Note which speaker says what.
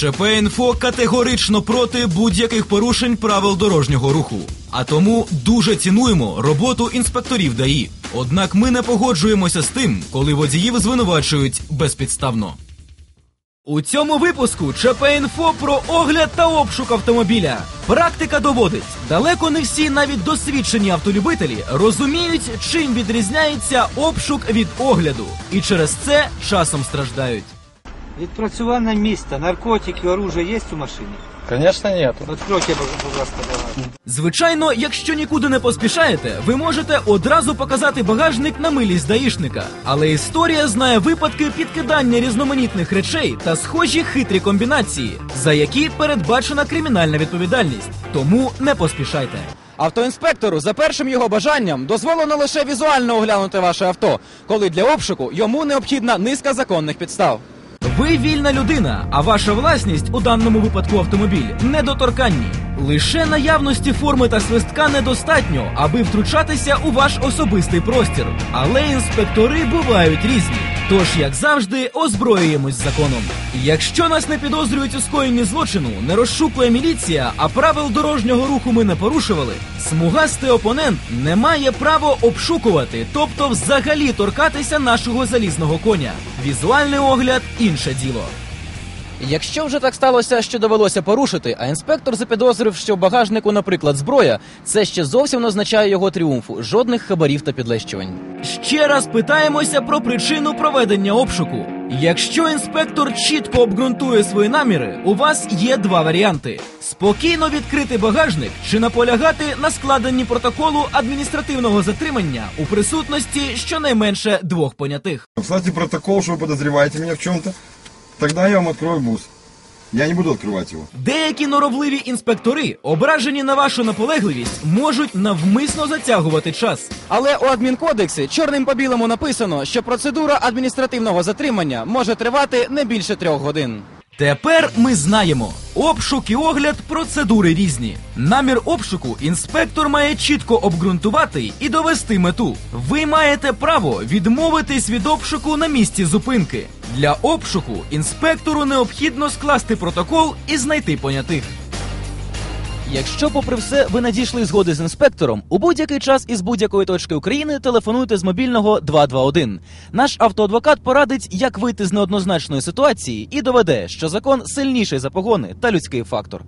Speaker 1: ЧП-інфо категорично проти будь-яких порушень правил дорожнього руху. А тому дуже цінуємо роботу інспекторів ДАІ. Однак ми не погоджуємося з тим, коли водіїв звинувачують безпідставно. У цьому випуску ЧП-інфо про огляд та обшук автомобіля. Практика доводить, далеко не всі, навіть досвідчені автолюбителі, розуміють, чим відрізняється обшук від огляду, і через це часом страждають.
Speaker 2: Відпрацюване місто, наркотики, оружие є у машині?
Speaker 3: Конечно нету.
Speaker 2: Відкройте, будь ласка.
Speaker 1: Звичайно, якщо нікуди не поспішаєте, ви можете одразу показати багажник на милість даїшника. Але історія знає випадки підкидання різноманітних речей та схожі хитрі комбінації, за які передбачена кримінальна відповідальність. Тому не поспішайте.
Speaker 4: Автоінспектору за першим його бажанням дозволено лише візуально оглянути ваше авто, коли для обшуку йому необхідна низка законних підстав.
Speaker 1: Ви вільна людина, а ваша власність у даному випадку автомобіль недоторканні. Лише наявності форми та свистка недостатньо, аби втручатися у ваш особистий простір. Але інспектори бувають різні. Тож, як завжди, озброюємось законом. Якщо нас не підозрюють у скоєнні злочину, не розшукує міліція, а правил дорожнього руху ми не порушували, смугастий опонент не має права обшукувати, тобто взагалі торкатися нашого залізного коня. Візуальний огляд інше діло.
Speaker 4: Якщо вже так сталося, що довелося порушити, а інспектор запідозрив, що в багажнику, наприклад, зброя, це ще зовсім не означає його тріумфу, жодних хабарів та підлещувань.
Speaker 1: Ще раз питаємося про причину проведення обшуку. Якщо інспектор чітко обґрунтує свої наміри, у вас є два варіанти: спокійно відкрити багажник чи наполягати на складенні протоколу адміністративного затримання у присутності щонайменше двох понятих.
Speaker 5: Вставьте протокол, что вы подозреваете меня в чем-то. Тогда я вам открою бус. Я не буду открывать его.
Speaker 1: Деякі норовливі інспектори, ображені на вашу наполегливість, можуть навмисно затягувати час.
Speaker 4: Але у адмінкодексі чорним по білому написано, що процедура адміністративного затримання може тривати не більше трьох годин.
Speaker 1: Тепер ми знаємо, обшук і огляд процедури різні. Намір обшуку інспектор має чітко обґрунтувати і довести мету. Ви маєте право відмовитись від обшуку на місці зупинки. Для обшуку інспектору необхідно скласти протокол і знайти понятих.
Speaker 4: Якщо, попри все, ви надійшли згоди з інспектором, у будь-який час із будь-якої точки України телефонуйте з мобільного 221. Наш автоадвокат порадить, як вийти з неоднозначної ситуації і доведе, що закон сильніший за погони та людський фактор.